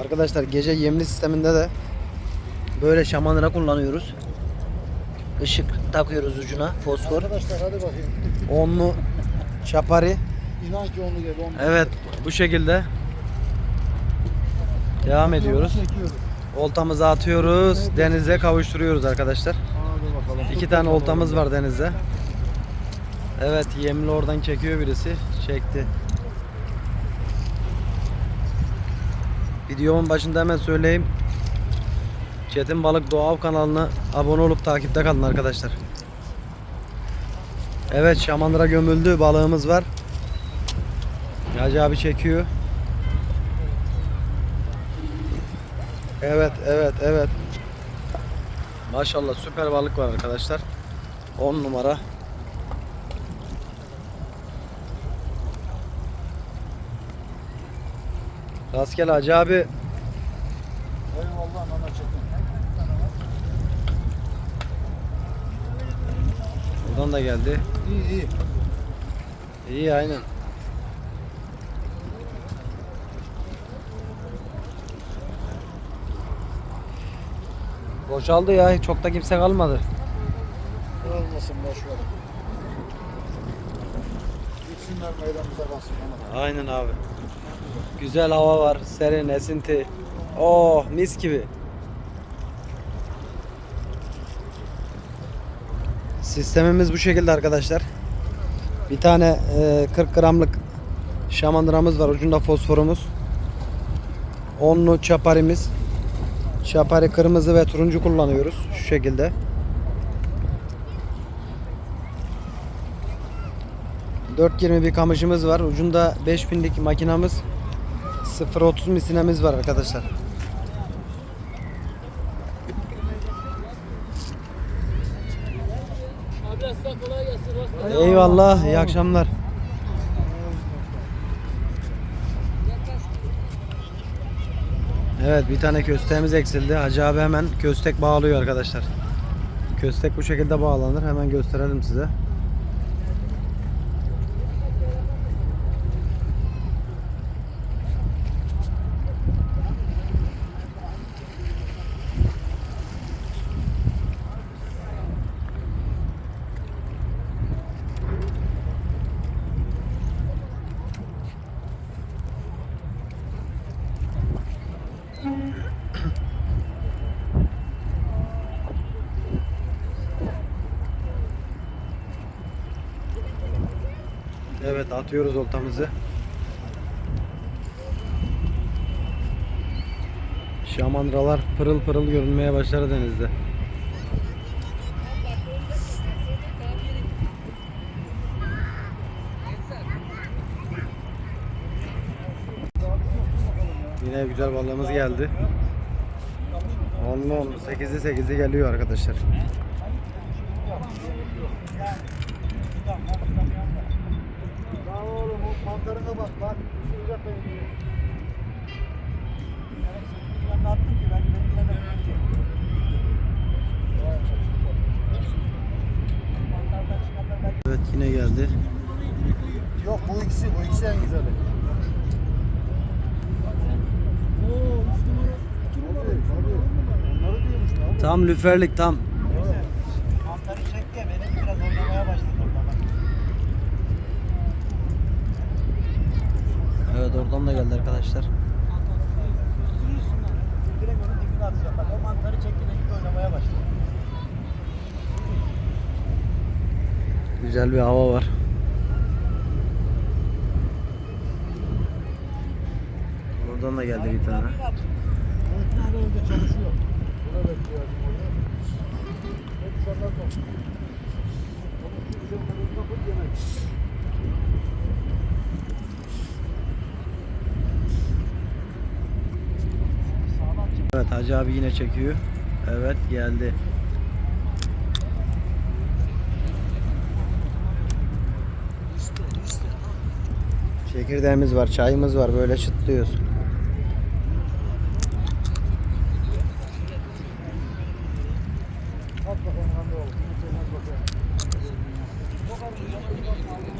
Arkadaşlar gece yemli sisteminde de böyle şamandıra kullanıyoruz. Işık takıyoruz ucuna fosfor. Arkadaşlar hadi bakayım. Onlu çapari. İnan ki onu gel. Onu Evet bu şekilde devam ediyoruz. Oltamızı atıyoruz. Denize kavuşturuyoruz arkadaşlar. İki tane oltamız var denizde. Evet yemli oradan çekiyor birisi. Çekti. Videomun başında hemen söyleyeyim. Çetin Balık Doğa Av kanalına abone olup takipte kalın arkadaşlar. Evet şamandıra gömüldü balığımız var. Hacı abi çekiyor. Evet evet evet. Maşallah süper balık var arkadaşlar. 10 numara. Rastgele Hacı abi. Eyvallah nana çekin. Buradan da geldi. İyi iyi. İyi aynen. Boşaldı ya. Çok da kimse kalmadı. Olmasın boş ver. Gitsinler meydanımıza kalsın. Aynen abi. Güzel hava var. Serin, esinti. Oh mis gibi. Sistemimiz bu şekilde arkadaşlar. Bir tane e, 40 gramlık şamandıramız var. Ucunda fosforumuz. Onlu çaparimiz. Çapari kırmızı ve turuncu kullanıyoruz. Şu şekilde. ...4.20 bir kamışımız var. Ucunda 5000'lik makinamız... ...0.30 misinemiz var arkadaşlar. Eyvallah, iyi akşamlar. Evet bir tane kösteğimiz eksildi. Hacı abi hemen köstek bağlıyor arkadaşlar. Köstek bu şekilde bağlanır. Hemen gösterelim size. Evet atıyoruz oltamızı. Şamandıralar pırıl pırıl görünmeye başladı denizde. Yine güzel balığımız geldi. 10'lu 10'lu 8'li 8'li geliyor arkadaşlar. Bak bak. Sıcak benim. Ben attım ki ben ben ki. Evet yine geldi. Yok bu ikisi bu ikisi en güzeli. Tam lüferlik tam. Mantarı çekti ya benim biraz oynamaya başladı orada bak. Evet oradan da geldi arkadaşlar. Güzel bir hava var. Oradan da geldi bir tane. Çalışıyor. Buna bekliyorum orada. Hep dışarıdan topluyor. Onun üzerinde kapıp yemek. Evet Hacı abi yine çekiyor. Evet geldi. Çekirdeğimiz var, çayımız var. Böyle çıtlıyoruz.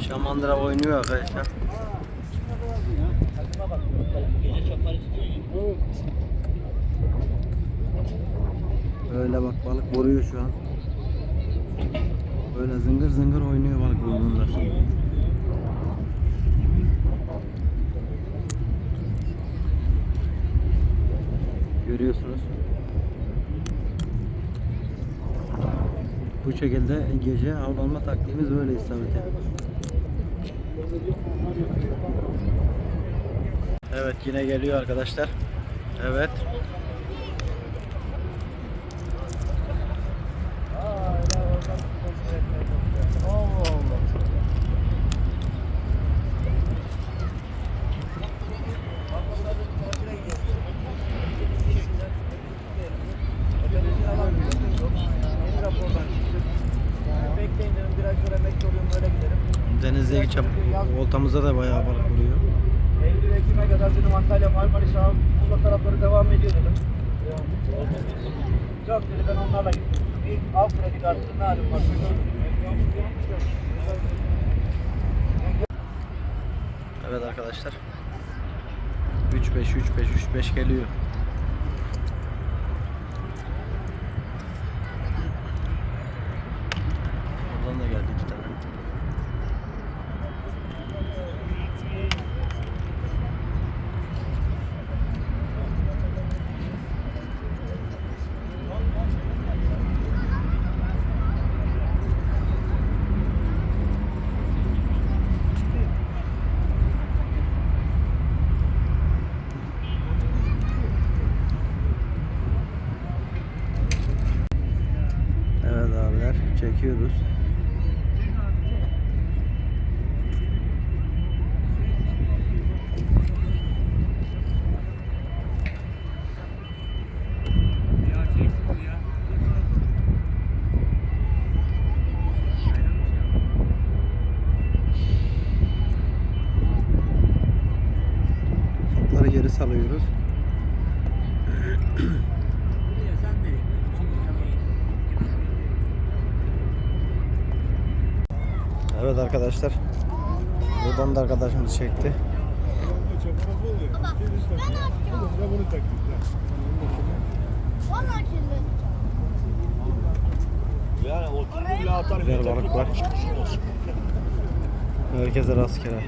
Şamandıra oynuyor arkadaşlar. Gece çaparı tutuyor. Böyle bak balık vuruyor şu an. Böyle zıngır zıngır oynuyor balık vurgunlar. Görüyorsunuz. Bu şekilde gece avlanma taktiğimiz böyle istavete. Evet yine geliyor arkadaşlar. Evet. Denizdeki çap oltamıza da bayağı balık vuruyor. Eylül Ekim'e kadar dedim Antalya Marmaris Muğla tarafları devam ediyor dedim. Yok dedi ben onlarla gittim. Bir av kredi kartı ne halim var? Evet arkadaşlar. 3 5 3 5 3 5 geliyor. Oradan da geldi iki tane. Evet abiler çekiyoruz. Ufakları geri salıyoruz. Evet arkadaşlar. Buradan da arkadaşımız çekti. Güzel balık var. Herkese rastgele.